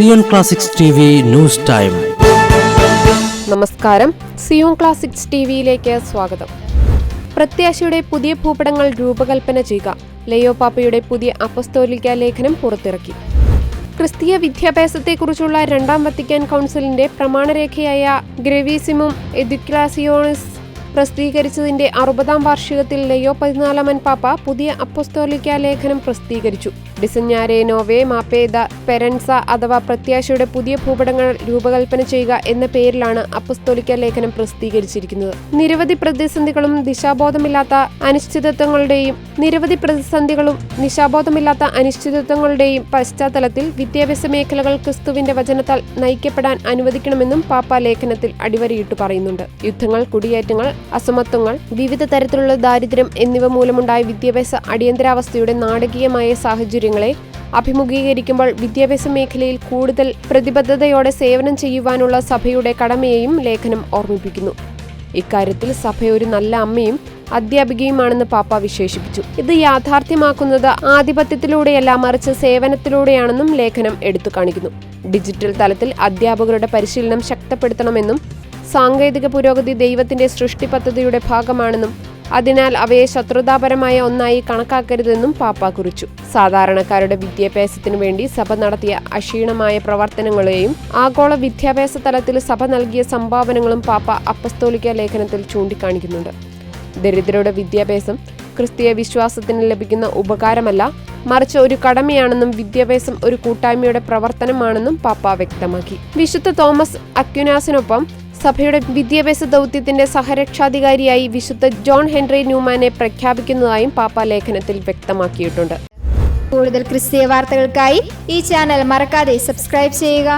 Zion classics news time. നമസ്കാരം. Zion classics T വിയിലേക്ക് സ്വാഗതം. പ്രത്യാശയുടെ പുതിയ ഭൂപടങ്ങൾ രൂപകൽപ്പന ചെയ്യുക. ലയോ പാപ്പയുടെ പുതിയ അപസ്തോലിക ലേഖനം പുറത്തിറക്കി. ക്രിസ്തീയ വിദ്യാഭ്യാസത്തെക്കുറിച്ചുള്ള രണ്ടാം വത്തിക്കാൻ കൗൺസിലിന്റെ പ്രമാണരേഖയായ ഗ്രവീസിമും എഡ്യൂക്ലാസിയോണിസ് പ്രസിദ്ധീകരിച്ചതിന്റെ അറുപതാം വാർഷികത്തിൽ ലയോ പതിനാലാമൻ പാപ്പ പുതിയ അപ്പസ്തോലിക്ക ലേഖനം പ്രസിദ്ധീകരിച്ചു. ഡിസഞ്ഞാരെ നോവേ മാപ്പേദ പെരൻസ അഥവാ പ്രത്യാശയുടെ പുതിയ ഭൂപടങ്ങൾ രൂപകൽപ്പന ചെയ്യുക എന്ന പേരിലാണ് അപ്പസ്തോലിക്ക ലേഖനം പ്രസിദ്ധീകരിച്ചിരിക്കുന്നത്. നിരവധി പ്രതിസന്ധികളും ദിശാബോധമില്ലാത്ത അനിശ്ചിതത്വങ്ങളുടെയും നിരവധി പ്രതിസന്ധികളും നിശാബോധമില്ലാത്ത അനിശ്ചിതത്വങ്ങളുടെയും പശ്ചാത്തലത്തിൽ വിദ്യാഭ്യാസ മേഖലകൾ ക്രിസ്തുവിന്റെ വചനത്താൽ നയിക്കപ്പെടാൻ അനുവദിക്കണമെന്നും പാപ്പ ലേഖനത്തിൽ അടിവരയിട്ട് പറയുന്നുണ്ട്. യുദ്ധങ്ങൾ കുടിയേറ്റങ്ങൾ അസമത്വങ്ങൾ വിവിധ തരത്തിലുള്ള ദാരിദ്ര്യം എന്നിവ മൂലമുണ്ടായ വിദ്യാഭ്യാസ അടിയന്തരാവസ്ഥയുടെ നാടകീയമായ സാഹചര്യങ്ങളെ അഭിമുഖീകരിക്കുമ്പോൾ വിദ്യാഭ്യാസ മേഖലയിൽ കൂടുതൽ പ്രതിബദ്ധതയോടെ സേവനം ചെയ്യുവാനുള്ള സഭയുടെ കടമയെയും ലേഖനം ഓർമ്മിപ്പിക്കുന്നു. ഇക്കാര്യത്തിൽ സഭ ഒരു നല്ല അമ്മയും അധ്യാപികയുമാണെന്ന് പാപ്പ വിശേഷിപ്പിച്ചു. ഇത് യാഥാർത്ഥ്യമാക്കുന്നത് ആധിപത്യത്തിലൂടെയല്ല മറിച്ച് സേവനത്തിലൂടെയാണെന്നും ലേഖനം എടുത്തു കാണിക്കുന്നു. ഡിജിറ്റൽ തലത്തിൽ അധ്യാപകരുടെ പരിശീലനം ശക്തപ്പെടുത്തണമെന്നും സാങ്കേതിക പുരോഗതി ദൈവത്തിന്റെ സൃഷ്ടി പദ്ധതിയുടെ ഭാഗമാണെന്നും അതിനാൽ അവയെ ശത്രുതാപരമായ ഒന്നായി കണക്കാക്കരുതെന്നും പാപ്പ കുറിച്ചു. സാധാരണക്കാരുടെ വിദ്യാഭ്യാസത്തിനു വേണ്ടി സഭ നടത്തിയ അക്ഷീണമായ പ്രവർത്തനങ്ങളെയും ആഗോള വിദ്യാഭ്യാസ തലത്തിൽ സഭ നൽകിയ സംഭാവനകളും പാപ്പ അപ്പസ്തോലിക്ക ലേഖനത്തിൽ ചൂണ്ടിക്കാണിക്കുന്നുണ്ട്. ദരിദ്രരുടെ വിദ്യാഭ്യാസം ക്രിസ്തീയ വിശ്വാസത്തിന് ലഭിക്കുന്ന ഉപകാരമല്ല മറിച്ച് ഒരു കടമയാണെന്നും വിദ്യാഭ്യാസം ഒരു കൂട്ടായ്മയുടെ പ്രവർത്തനമാണെന്നും പാപ്പ വ്യക്തമാക്കി. വിശുദ്ധ തോമസ് അക്യുനാസിനൊപ്പം സഭയുടെ വിദ്യാഭ്യാസ ദൗത്യത്തിന്റെ സഹരക്ഷാധികാരിയായി വിശുദ്ധ ജോൺ ഹെൻറി ന്യൂമാനെ പ്രഖ്യാപിക്കുന്നതായും പാപ്പ ലേഖനത്തിൽ വ്യക്തമാക്കിയിട്ടുണ്ട്. കൂടുതൽ ക്രിസ്തീയ വാർത്തകൾക്കായി ഈ ചാനൽ മറക്കാതെ സബ്സ്ക്രൈബ് ചെയ്യുക.